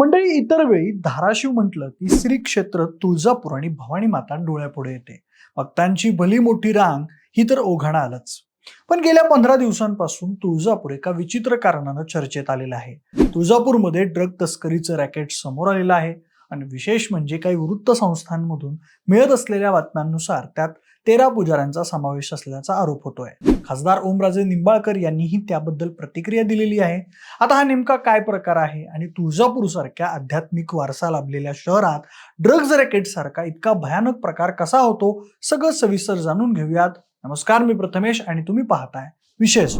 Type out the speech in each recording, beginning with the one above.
मंडळी इतर वेळी धाराशिव म्हटलं की श्री क्षेत्र तुळजापूर आणि भवानी माता डोळ्यापुढे येते. भक्तांची भली मोठी रांग ही तर ओघाणा आलंच पण गेल्या पंधरा दिवसांपासून तुळजापूर एका विचित्र कारणानं चर्चेत आलेलं आहे. तुळजापूरमध्ये ड्रग तस्करीचं रॅकेट समोर आलेलं आहे. आणि विशेष म्हणजे काही वृत्त संस्थांमधून मिळत असलेल्या बातम्यांनुसार त्यात तेरा पुजाऱ्यांचा समावेश असल्याचा आरोप होतोय. खासदार ओमराजे निंबाळकर यांनीही त्याबद्दल प्रतिक्रिया दिलेली आहे. आता हा नेमका काय प्रकार आहे आणि तुळजापूर सारख्या आध्यात्मिक वारसा लाभलेल्या शहरात ड्रग्ज रॅकेट सारखा इतका भयानक प्रकार कसा होतो सगळं सविस्तर जाणून घेऊयात. नमस्कार मी प्रथमेश आणि तुम्ही पाहताय विशेष.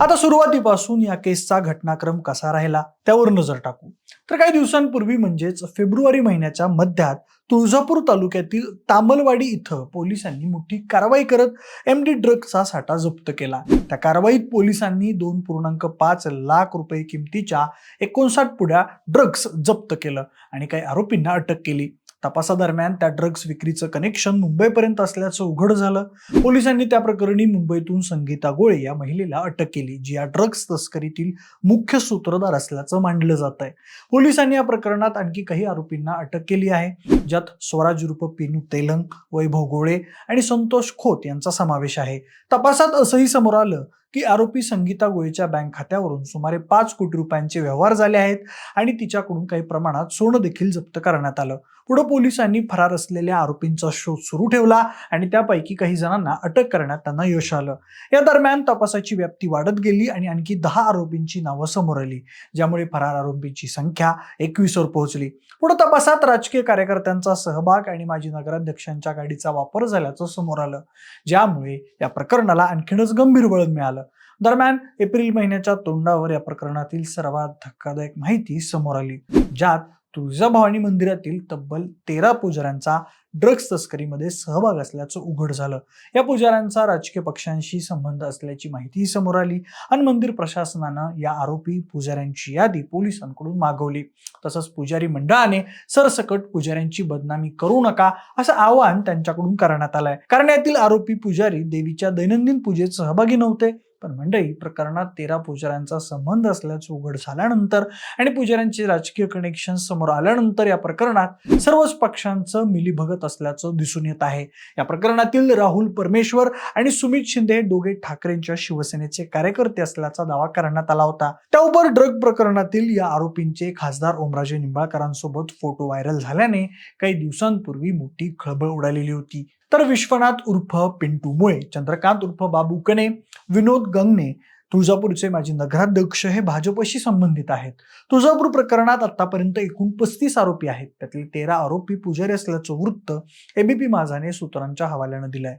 आता सुरुवातीपासून या केसचा घटनाक्रम कसा राहिला त्यावर नजर टाकू. तर काही दिवसांपूर्वी म्हणजेच फेब्रुवारी महिन्याच्या मध्यात तुळजापूर तालुक्यातील तामलवाडी इथं पोलिसांनी मोठी कारवाई करत एम डी ड्रग्सचा साठा जप्त केला. त्या कारवाईत पोलिसांनी दोन पूर्णांक पाच लाख रुपये किमतीच्या एकोणसाठ पुढ्या ड्रग्स जप्त केलं आणि काही आरोपींना अटक केली. तपासादरम्यान त्या ड्रग्ज विक्रीचं कनेक्शन मुंबईपर्यंत असल्याचं उघड झालं. पोलिसांनी त्या प्रकरणी मुंबईतून संगीता गोळे या महिलेला अटक केली जी या ड्रग्ज तस्करीतील मुख्य सूत्रधार असल्याचं मांडलं जात आहे पोलिसांनी या प्रकरणात आणखी काही आरोपींना अटक केली आहे ज्यात स्वराज रूप पिनू तेलंग वैभव गोळे आणि संतोष खोत यांचा समावेश आहे. तपासात असंही समोर आलं की आरोपी संगीता गोळेच्या बँक खात्यावरून सुमारे पाच कोटी रुपयांचे व्यवहार झाले आहेत आणि तिच्याकडून काही प्रमाणात सोनं देखील जप्त करण्यात आलं. पुढे पोलिसांनी फरार असलेल्या आरोपींचा शोध सुरू ठेवला आणि त्यापैकी काही जणांना अटक करण्यात त्यांना यश आलं. या दरम्यान तपासाची व्याप्ती वाढत गेली आणि आणखी दहा आरोपींची नावं समोर आली ज्यामुळे फरार आरोपींची संख्या एकवीसवर पोहोचली. पुढे तपासात राजकीय कार्यकर्त्यांचा सहभाग आणि माजी नगराध्यक्षांच्या गाडीचा वापर झाल्याचं समोर आलं ज्यामुळे या प्रकरणाला आणखीनच गंभीर वळण मिळालं. दरम्यान एप्रिल महिन्याच्या तोंडावर या प्रकरणातील सर्वात धक्कादायक माहिती समोर आली ज्यात तुळजाभवानी मंदिरातील तब्बल तेरा पुजाऱ्यांचा ड्रग्ज तस्करीमध्ये सहभाग असल्याचं उघड झालं. या पुजाऱ्यांचा राजकीय पक्षांशी संबंध असल्याची माहितीही समोर आली आणि मंदिर प्रशासनानं या आरोपी पुजाऱ्यांची यादी पोलिसांकडून मागवली. तसंच पुजारी मंडळाने सरसकट पुजाऱ्यांची बदनामी करू नका असं आवाहन त्यांच्याकडून करण्यात आलंय. कारण यातील आरोपी पुजारी देवीच्या दैनंदिन पूजेत सहभागी नव्हते. पण मंडळी प्रकरणात तेरा पुजाऱ्यांचा संबंध असल्याचं उघड झाल्यानंतर आणि पुजाऱ्यांचे राजकीय कनेक्शन समोर आल्यानंतर या प्रकरणात सर्वच पक्षांचं मिलीभगत असल्याचं दिसून येत आहे. या प्रकरणातील राहुल परमेश्वर आणि सुमित शिंदे हे दोघे ठाकरेंच्या शिवसेनेचे कार्यकर्ते असल्याचा दावा करण्यात आला होता. त्याउपर ड्रग प्रकरणातील या आरोपींचे खासदार ओमराजे निंबाळकरांसोबत फोटो व्हायरल झाल्याने काही दिवसांपूर्वी मोठी खळबळ उडालेली होती. तर विश्वनाथ उर्फ पिंटू मुळे चंद्रकांत उर्फ बाबू कने विनोद गंगने तुळजापूरचे माजी नगराध्यक्ष हे भाजपशी संबंधित आहेत. तुळजापूर प्रकरणात आतापर्यंत एकूण पस्तीस आरोपी आहेत. त्यातील तेरा आरोपी पुजारी असल्याचं वृत्त एबीपी माझाने सूत्रांच्या हवाल्यानं दिलंय.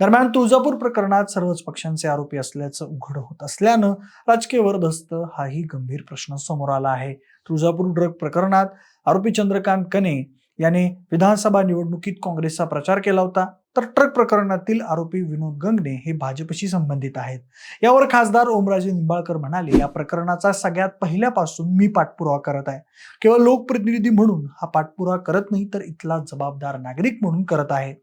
दरम्यान तुळजापूर प्रकरणात सर्वच पक्षांचे आरोपी असल्याचं उघड होत असल्यानं राजकीय वरदस्त हाही गंभीर प्रश्न समोर आला आहे. तुळजापूर ड्रग प्रकरणात आरोपी चंद्रकांत कने याने विधानसभा निवडणुकीत काँग्रेसचा प्रचार केला होता तर ट्रक प्रकरणातील आरोपी विनोद गंगणे हे भाजपशी संबंधित आहेत. यावर खासदार ओमराजे निंबाळकर म्हणाले या प्रकरणाचा सगळ्यात पहिल्यापासून मी पाठपुरावा करत आहे. केवळ लोकप्रतिनिधी म्हणून हा पाठपुरावा करत नाही तर इथला जबाबदार नागरिक म्हणून करत आहे.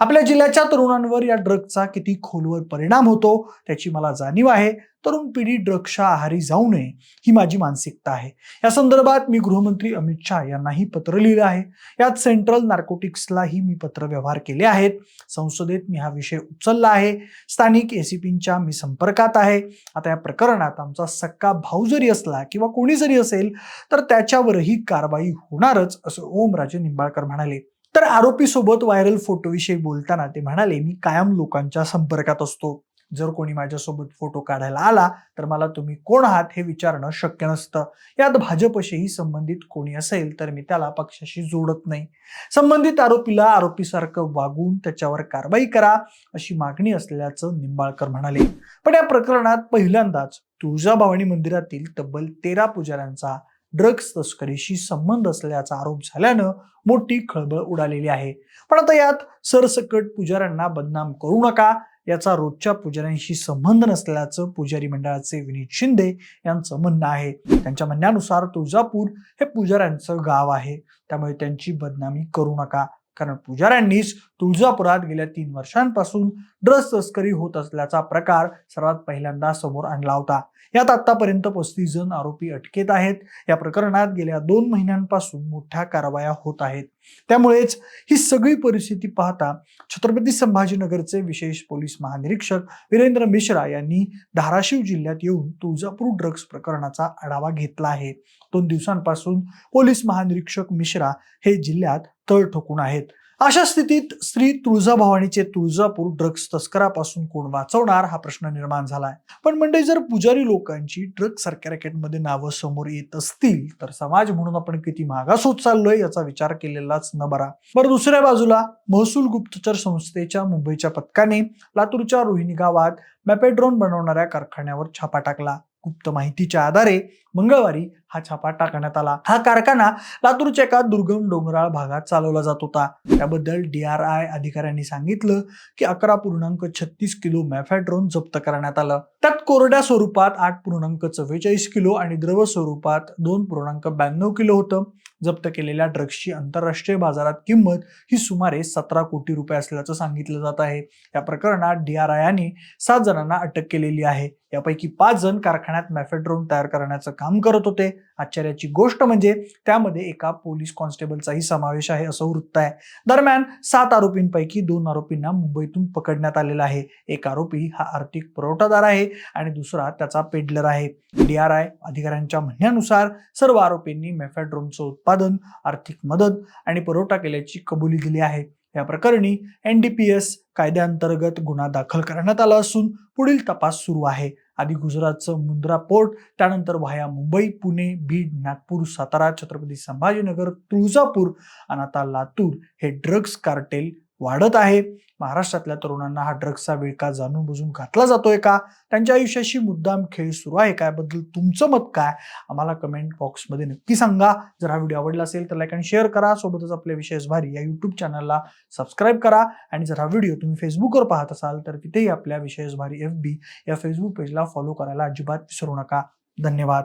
आपल्या जिल्ह्याच्या तरुणांवर या ड्रगचा किती खोलवर परिणाम होतो त्याची मला जाणीव आहे. तरुण पिढी ड्रग्सच्या आहारी जाऊ नये ही माझी मानसिकता आहे. या संदर्भात मी गृहमंत्री अमित शहा यांनाही पत्र लिहिलं आहे. यात सेंट्रल नार्कोटिक्सलाही मी पत्र व्यवहार केले आहेत. संसदेत मी हा विषय उचलला आहे. स्थानिक एसीपींच्या मी संपर्कात आहे. आता या प्रकरणात आमचा सक्का भाऊ जरी असला किंवा कोणी जरी असेल तर त्याच्यावरही कारवाई होणारच असं ओमराजे निंबाळकर म्हणाले. तर आरोपी सोबत व्हायरल फोटोविषयी बोलताना ते म्हणाले मी कायम लोकांच्या संपर्कात असतो. जर कोणी माझ्यासोबत फोटो काढायला आला तर मला तुम्ही कोण आहात हे विचारणं शक्य नसतं. यात भाजपशीही संबंधित कोणी असेल तर मी त्याला पक्षाशी जोडत नाही. संबंधित आरोपीला आरोपीसारखं वागून त्याच्यावर कारवाई करा अशी मागणी असल्याचं निंबाळकर म्हणाले. पण या प्रकरणात पहिल्यांदाच तुळजाभवानी मंदिरातील तब्बल तेरा पुजाऱ्यांचा ड्रग्ज तस्करीशी संबंध असल्याचा आरोप झाल्यानं मोठी खळबळ उडालेली आहे. पण आता यात सरसकट पुजाऱ्यांना बदनाम करू नका याचा रोजच्या पुजाऱ्यांशी संबंध नसल्याचं पुजारी मंडळाचे विनीत शिंदे यांचं म्हणणं आहे. त्यांच्या म्हणण्यानुसार तुळजापूर हे पुजाऱ्यांचं गाव आहे. त्यामुळे त्यांची बदनामी करू नका. कारण पुजाऱ्यांनीच तुळजापुरात गेल्या तीन वर्षांपासून ड्रग्ज तस्करी होत असल्याचा प्रकार सर्वात पहिल्यांदा समोर आणला होता. यात आतापर्यंत पस्तीस जण आरोपी अटकेत आहेत. या प्रकरणात गेल्या दोन महिन्यांपासून मोठ्या कारवाया होत आहेत. त्यामुळेच ही सगळी परिस्थिती पाहता छत्रपती संभाजीनगरचे विशेष पोलीस महानिरीक्षक वीरेंद्र मिश्रा यांनी धाराशिव जिल्ह्यात येऊन तुळजापूर ड्रग्ज प्रकरणाचा आढावा घेतला आहे. दोन दिवसांपासून पोलीस महानिरीक्षक मिश्रा हे जिल्ह्यात तळ ठोकून आहेत. अशा स्थितीत श्री तुळजाभवानीचे तुळजापूर ड्रग्ज तस्करापासून कोण वाचवणार हा प्रश्न निर्माण झालाय. पण म्हणजे जर पुजारी लोकांची ड्रग्ज सारख्या रॅकेटमध्ये नावं समोर येत असतील तर समाज म्हणून आपण किती मागास होत चाललोय याचा विचार केलेलाच न बरा. बरं दुसऱ्या बाजूला महसूल गुप्तचर संस्थेच्या मुंबईच्या पथकाने लातूरच्या रोहिणी गावात मॅपेड्रोन बनवणाऱ्या कारखान्यावर छापा टाकला. गुप्त माहितीच्या आधारे मंगळवारी हा छापा टाकण्यात आला. हा कारखाना लातूरच्या एका दुर्गम डोंगराळ भागात चालवला जात होता. त्याबद्दल डी आर आय अधिकाऱ्यांनी सांगितलं की अकरा पूर्णांक छत्तीस किलो मॅफॅड्रोन जप्त करण्यात आलं. त्यात कोरड्या स्वरूपात आठ पूर्णांक चव्वेचाळीस किलो आणि द्रव स्वरूपात दोन पूर्णांक ब्याण्णव किलो होतं. जप्त केलेल्या ड्रग्सची आंतरराष्ट्रीय बाजारात किंमत ही सुमारे सतरा कोटी रुपये असल्याचं सांगितलं जात आहे. या प्रकरणात डी आर आयने सात जणांना अटक केलेली आहे. यापैकी पाच जण कारखान्यात मॅफेड्रोन तयार करण्याचं काम करत होते. आश्चर्याची गोष्ट म्हणजे त्यामध्ये एका पोलीस कॉन्स्टेबलचाही समावेश आहे असं वृत्त आहे. दरम्यान सात आरोपींपैकी दोन आरोपींना मुंबईतून पकडण्यात आलेला आहे. एक आरोपी हा आर्थिक पुरवठादार आहे आणि दुसरा त्याचा पेडलर आहे. डी आर आय अधिकाऱ्यांच्या म्हणण्यानुसार सर्व आरोपींनी मेफॅड्रोनचं उत्पादन आर्थिक मदत आणि पुरवठा केल्याची कबुली दिली आहे. या प्रकरणी एन डी पी एस कायद्याअंतर्गत गुन्हा दाखल करण्यात आला असून पुढील तपास सुरू आहे. आधी गुजरातचं मुंद्रा पोर्ट त्यानंतर व्हाया मुंबई पुणे बीड नागपूर सातारा छत्रपती संभाजीनगर तुळजापूर आणि आता लातूर हे ड्रग्ज कार्टेल वाढत आहे. महाराष्ट्रातल्या तरुणांना हा ड्रग्सचा विळका जाणून बुजून घातला जातोय का? त्यांच्या आयुष्याशी मुद्दाम खेळ सुरू आहे का? याबद्दल तुमचं मत काय? आम्हाला कमेंट बॉक्समध्ये नक्की सांगा. जर हा व्हिडिओ आवडला असेल तर लाईक आणि शेअर करा. सोबतच आपल्या विशेष भारी या युट्यूब चॅनलला सबस्क्राईब करा. आणि जर हा व्हिडिओ तुम्ही फेसबुकवर पाहत असाल तर तिथेही आपल्या विशेष भारी एफ बी या फेसबुक पेजला फॉलो करायला अजिबात विसरू नका. धन्यवाद.